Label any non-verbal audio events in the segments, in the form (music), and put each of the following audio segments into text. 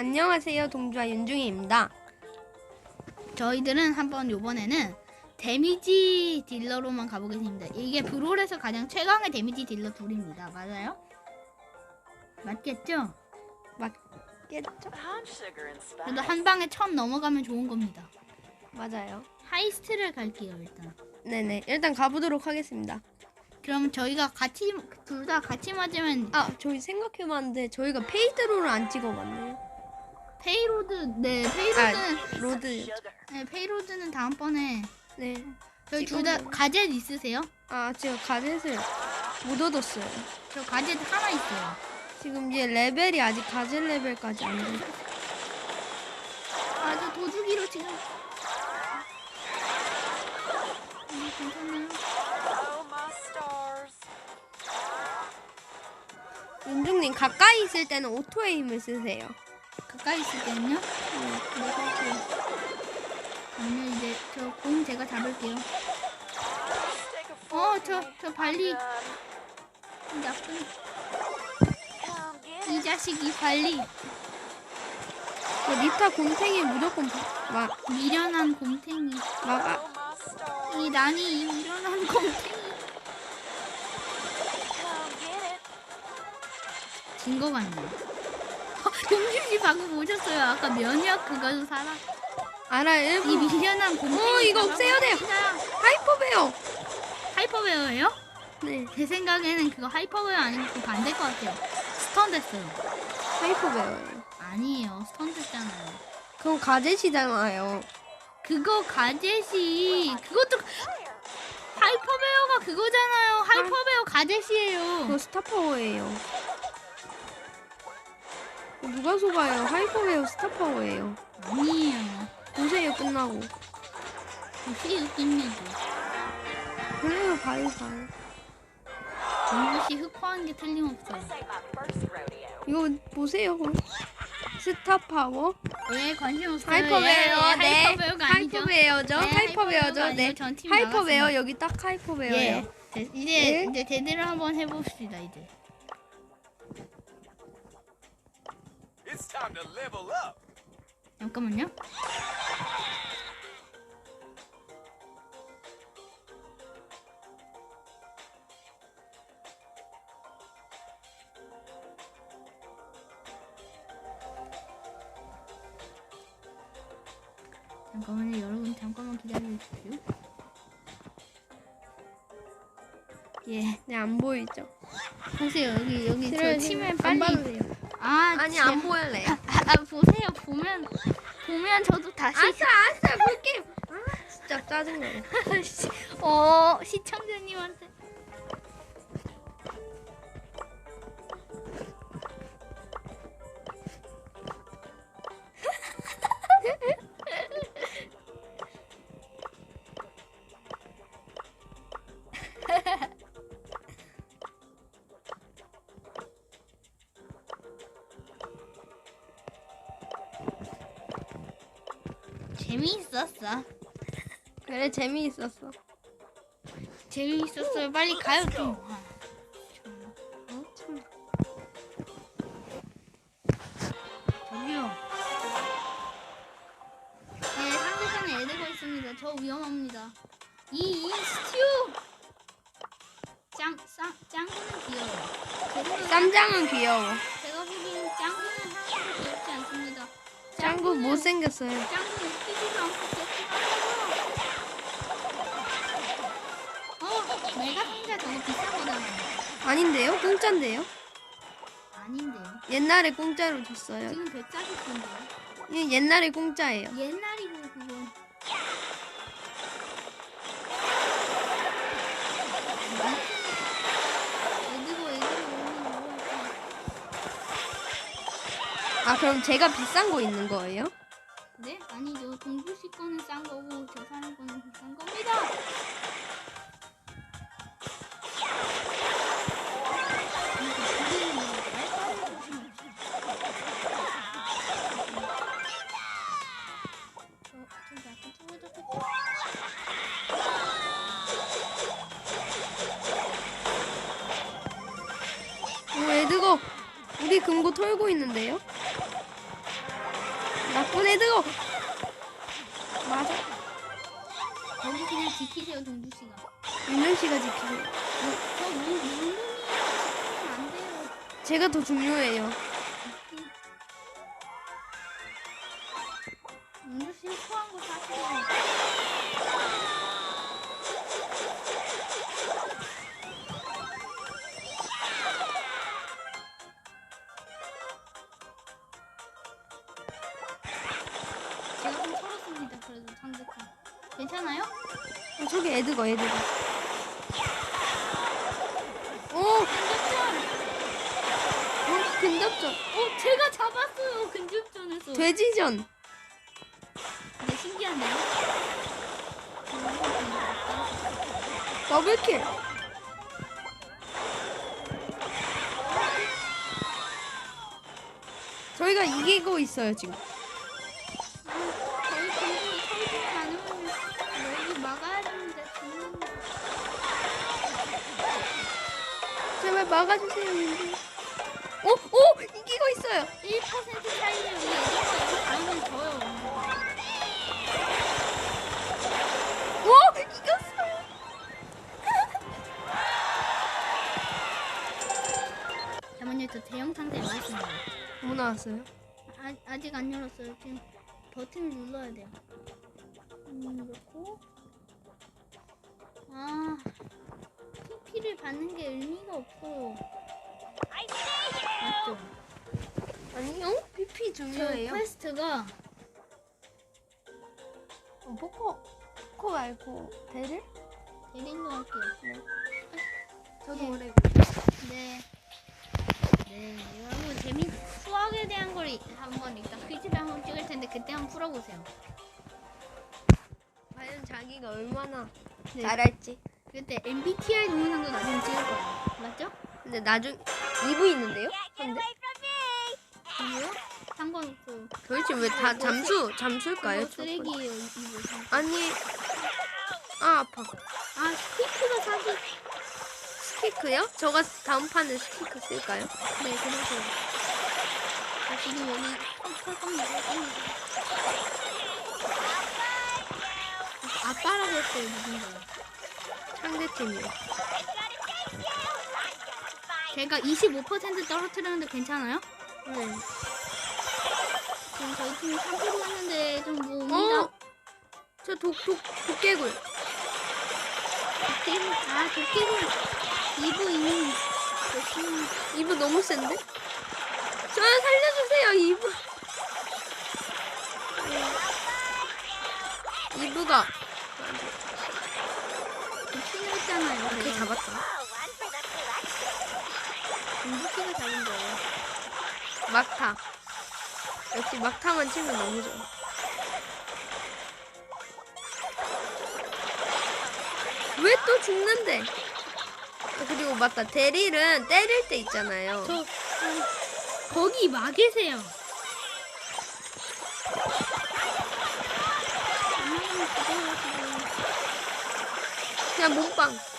안녕하세요. 동주와 윤중이입니다. 저희들은 한번 요번에는 데미지 딜러로만 가보겠습니다. 이게 브롤에서 가장 최강의 데미지 딜러 둘입니다. 맞아요? 맞겠죠? 맞겠죠? 그래도 한 방에 천 넘어가면 좋은 겁니다. 맞아요. 하이스트를 갈게요 일단. 네네. 일단 가보도록 하겠습니다. 그럼 저희가 같이 둘 다 같이 맞으면 아, 저희 생각해봤는데 저희가 페이드로를 안 찍어봤네요. 페이로드 네 아, 페이로드는 로드. Sugar. 네 페이로드는 다음번에 네. 저희 둘다 찍어보면- 가젯 있으세요? 아, 제가 가젯을 못 얻었어요. 저 가젯 하나 있어요. 지금 이제 레벨이 아직 가젯 레벨까지 안 돼. 아 저 도주기로 지금. 음, 괜찮아요. 윤중님 가까이 있을 때는 오토의 힘을 쓰세요. 가까이 있을 때는요? 네. 그러면 이제 저 공 제가 잡을게요. 어, 저. 저 발리. 나쁜 이. 자식이 발리 저 리타 곰탱이 무조건 바- 막, 미련한 곰탱이. my stars. 이 난이 이 미련한 곰탱이. 진 거 같네. (laughs) 용준씨 방금 오셨어요. 아까 면역 그거 살아. 알아, 이 일부. 미련한 곰탱이. 어, 이거 없애야 돼요. 하이퍼베어! 하이퍼웨어예요? 네. 제 생각에는 그거 하이퍼웨어 아니고 그거 반대일 것 같아요. 스턴 됐어요. 하이퍼베어예요. 아니에요. 스턴 됐잖아요. 그건 가젯이잖아요. 그거 가젯이 그것도 하이퍼베어가 그거잖아요. 하이퍼베어 가젯이에요. 그거 스타파워예요. 누가 속아요? 하이퍼웨어 스타파워예요. 아니에요. 보세요, 끝나고. 혹시 웃깁니다. 그래요, 봐요. 정규씨 흑화한 게 틀림없어요. 이거 보세요. 스타파워? 왜 관심 없어요? 하이퍼웨어, 예, 네. 하이퍼베어가 아니죠. 하이퍼웨어죠. 네, 하이퍼웨어죠. 하이퍼웨어가 네. 아니에요. 전팀 하이퍼웨어, 나갔습니다. 여기 딱 하이퍼웨어예요. 예. 제- 이제 네. 이제 제대로 한번 해봅시다 이제. 잠깐만요. 잠깐만요, 여러분 잠깐만 기다려주십시오. 예, 네, 안 보이죠? 보세요 여기 여기 싫어요, 저 싫어요. 치면 안 빨리. 봐도 돼요. 아, 아니, 진짜. 안 보일래요. 아, 아, 보세요 보면 보면 저도 다시 아싸, 아싸, 볼게요. 아, 진짜 짜증나요. (laughs) 시- 어 시청 재미있었어 그래, 재미있었어. 재미있었어요 빨리 가요 좀 아, 어, 참. 저기요 네 상대편에 애들고 있습니다 저 위험합니다 이, 이 스튜 짱, 짱, 짱구는 귀여워요 제가, 쌈장은 귀여워. 제가 보기엔 짱구는 하나도 귀엽지 않습니다 짱구 짱구는- 못생겼어요. 짱구 웃 어 메가 상자 저거 비싼 거잖아요 아닌데요? 공짜인데요? 아닌데요 옛날에 공짜로 줬어요. 지금 140분인데요 이 옛날에 공짜예요. 옛날이고 그건 애들고 애들고 오는 거 아, 그럼 제가 비싼 거 있는 거예요? 네? 아니죠 동주 씨 거는 싼 거고 저 사람 거는 비싼 겁니다 어, 애드거 우리 금고 털고 있는데요? 거기 그냥 지키세요 동주 씨가. 윤현 씨가 지키고. 저 문, 문동이 지키면 안 돼요. 제가 더 중요해요. 문주 씨 후한 거 사실이에요. 제가 좀 털었습니다. 그래도 상대편. 괜찮아요? 어, 저기 애드거 애드거. 오, 근접전! 어, 근접전. 어, 제가 잡았어요. 근접전에서. 돼지전. 네, 신기한데요? 더블킬. 저희가 이기고 있어요 지금. 막아주세요. 님들. 오, 오, 이기고 있어요. 1% 차이를 우리 다음엔 져요. 오, 이겼어요. (laughs) 잠깐만요, 저 대형 상자에 왔습니다. 뭐 나왔어요? 아, 아직 안 열었어요. 지금 버튼을 눌러야 돼요. 음, 그렇고. 아, TP를 받는 게 의미가 없어요. 맞죠? 아니요. PP 저 중요해요. 퀘스트가 어, 포코, 포코 말고 배를? 대리인도 할게요. 저도 예. 오래. 네. 네, 여러분 재미 수학에 대한 걸 이- 한번 이따 퀴즈를 한번 찍을 텐데 그때 한번 풀어보세요. 과연 자기가 얼마나 네. 잘할지. 그때 MBTI 동영상도 나중에 찍을 거예요. 맞죠? 근데 나중 2부 있는데요? 근데 그리고요? 상관없어요. 도대체 왜 다 잠수 잠수일까요? 이거 쓰레기예요, 이거. 아니 아 아파. 아, 스피크가 사기. 스키크요? 저가 다음 판에 스키크 쓸까요? 네, 그러세요. 저 지금 여기 털 겁니다. 아빠라고 했어요, 누군가. 상대팀이요. 제가 25% 떨어뜨렸는데 괜찮아요? 네. 지금 저희 팀이 3% 했는데 좀 뭡니다. 어? 저 독, 독, 독개굴. 도깨비, 아, 도깨비. 2부 이미 열심히. 이브 너무 센데? 저 살려주세요, 이브. 이브가 했잖아요. 이렇게 잡았다. 공부키가 잡은 거예요. 막타. 역시 막타만 치면 너무 좋아. 왜 또 죽는데? 아, 그리고 맞다. 대릴은 때릴 때 있잖아요. 저, 음, 거기. 음, 그거가지고. 그냥 몸빵.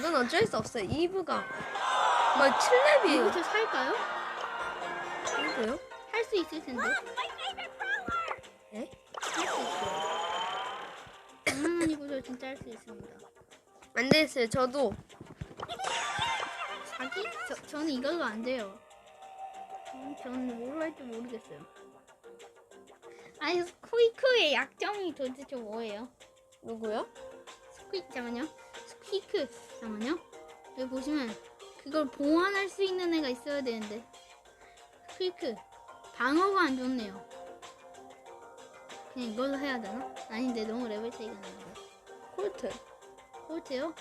이건 어쩔 수 없어요. 이브가 막 이거 7렙이에요. 저 살까요? 이브요? 할 수 있을 텐데. 네? 할 수 있어요. 장난 아니고 저 진짜 할 수 있습니다. 안 됐어요. 저도 사기? 저, 저는 이걸로 안 돼요. 음, 저는 뭘로 할지 모르겠어요. 아니, 스퀴크의 약점이 도대체 뭐예요? 누구요? 스퀴, 잠깐만요. 스퀴크, 잠깐만요. 여기 보시면 그걸 보완할 수 있는 애가 있어야 되는데. 스퀴크, 방어가 안 좋네요. 그냥 이걸로 해야 되나? 아닌데 너무 레벨 차이가 나는데. 콜트. 꼴찌요?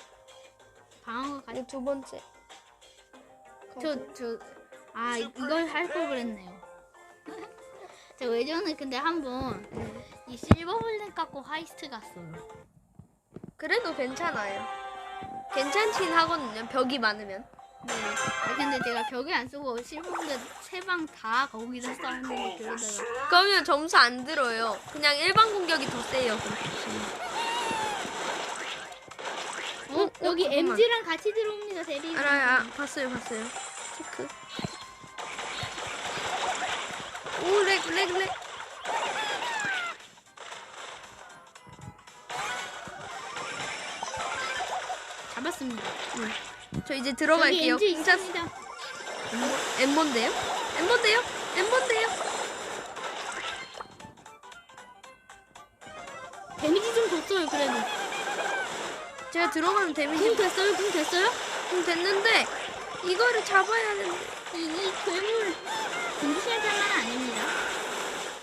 방어가 가... 이거 두 번째. 저, 저, 아, 이- 이걸 할 걸 그랬네요. 저 예전에 근데 한번 이 실버 블랙 갖고 하이스트 갔어요. 그래도 괜찮아요. 괜찮긴 하거든요. 벽이 많으면. 네. 아, 근데 제가 벽에 안 쓰고 실버블랙 세방 다 거기다 쌓았는데 그러다가 그러면 점수 안 들어요. 그냥 일반 공격이 더 세요. 어, 어, 여기 잠깐만. MG랑 같이 들어옵니다 대리. 알아요. 아, 봤어요. 봤어요. 체크. 오 렉 렉 렉 잡았습니다. 저 이제 들어갈게요 엔지 있습니다. 엠본데요? 엠본데요? 엠본데요? 데미지 좀 줬어요 그래도. 제가 들어가면 궁 데미지 됐어요? 궁 됐어요? 좀 됐는데 이거를 잡아야 되는데 이, 이 괴물 무시할 장난 아닙니다.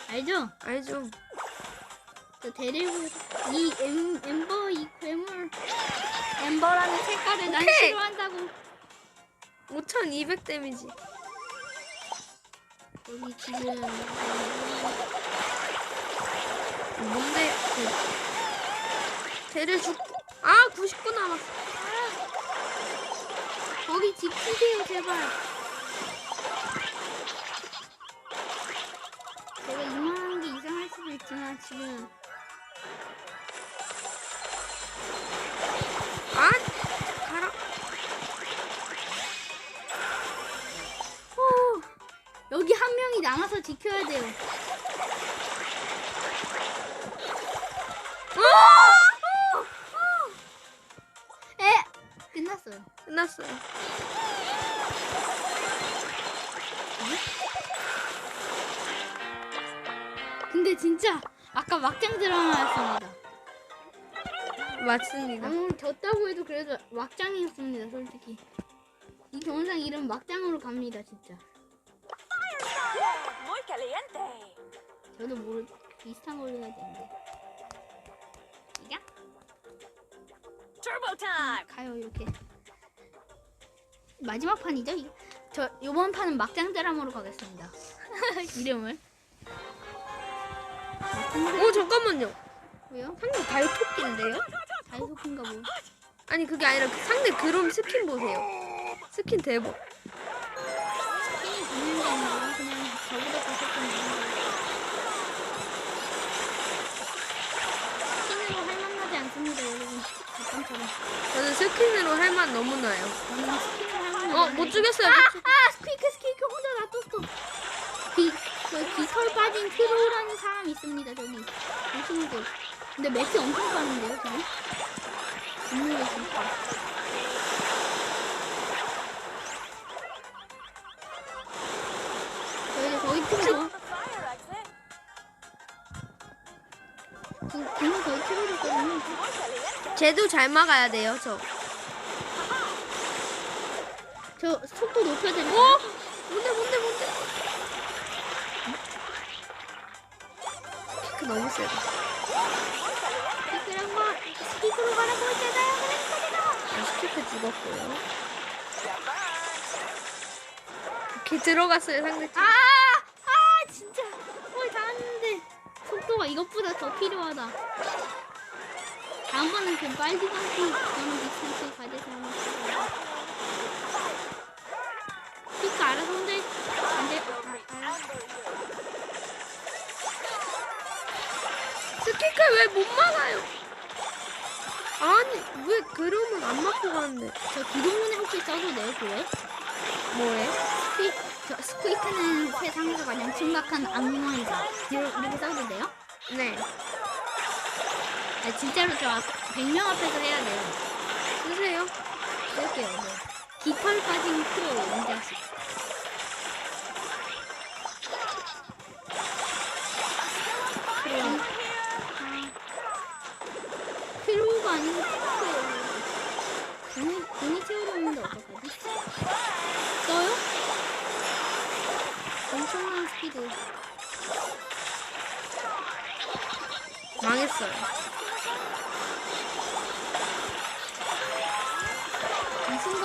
알죠? 알죠? 저 데리고 이 엠, 엠버 이 괴물 엠버라는 색깔을 난 오케이. 싫어한다고. 5200 데미지 여기 지금 뭔데? 쟤를 죽고 아99 남았어 거기 지키세요 제발. 제가 이만한 게 이상할 수도 있지만 지금 지켜야 돼요. 에 끝났어요. 끝났어요 근데 진짜 아까 막장 드라마였습니다. 맞습니다 아무 졌다고 해도 그래도 막장이었습니다, 솔직히. 이 동영상 이름 막장으로 갑니다, 진짜. Caliente. 저도 모르 비슷한 걸로 해야 되는데. 이가 Turbo time. 가요 이렇게. 마지막 판이죠? 이- 저 이번 판은 막장 드라마로 가겠습니다. (laughs) 이름을. 오 잠깐만요 왜요? 상대 달토끼인데요? 다이소인가 뭐. 아니 그게 아니라 그 상대 그럼 스킨 보세요 스킨 대박 저는 스킨으로 할 맛 너무 나요 만하지 어못 죽였어요 못 죽... 아, 스퀴크 스퀴크 혼자 놔뒀어. 기, 저 깃털 빠진 트로우라는 사람 있습니다, 저기. 조심히들. 근데 매트 엄청 빠른데요, 지금? 분노의 진짜. 저 이제 거의 트로, 쟤도 잘 막아야 돼요 저 저 속도 높여드릴까요? 어? 뭔데 뭔데 뭔데 그 너무 세다 스피크란 거, 스피크로 가라고 했잖아요. 아, 스피크 죽었고요 이렇게 들어갔어요 상대 팀 아, 아, 진짜. 거의 다 왔는데. 속도가 이것보다 더 필요하다. 다음번엔 그 빨리 감기 저는 디스턴스 가져서 한번 해볼게요. 피크 알아서 혼자 해. 안 돼. 아, 아. 스피크 왜못 막아요 아니 왜 그러면 안 맞고 가는데 저 기동문에 혹시 써도 돼요, 그래? 뭐해? 스퀴, 저 스퀴크는 세상에서 가장 심각한. 이렇게 이렇게 써도 돼요? 네 아, 진짜로 저 앞, 100명 앞에서 해야 돼요. 쓰세요 쓸게요. 네. 깃털 빠진 크로 이 자식. 크로. 크로가 아니고 크로예요. 돈이, 돈이 채우려는데 어떡하지? 써요? 엄청난 스피드. 망했어요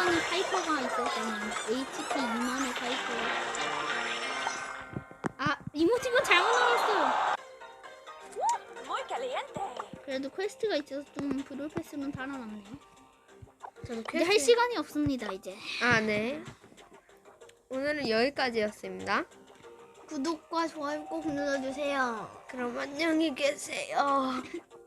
이 순간에 파이퍼가 있을 때는 HP 2만의 파이퍼. 아, 이모티콘 잘못 caliente. 그래도 퀘스트가 있어서 좀 브롤 패스는 달아났네요. 저도 근데 할 시간이 없습니다, 이제. 아 네 오늘은 여기까지였습니다 구독과 좋아요 꼭 눌러주세요. 그럼 안녕히 계세요 (laughs)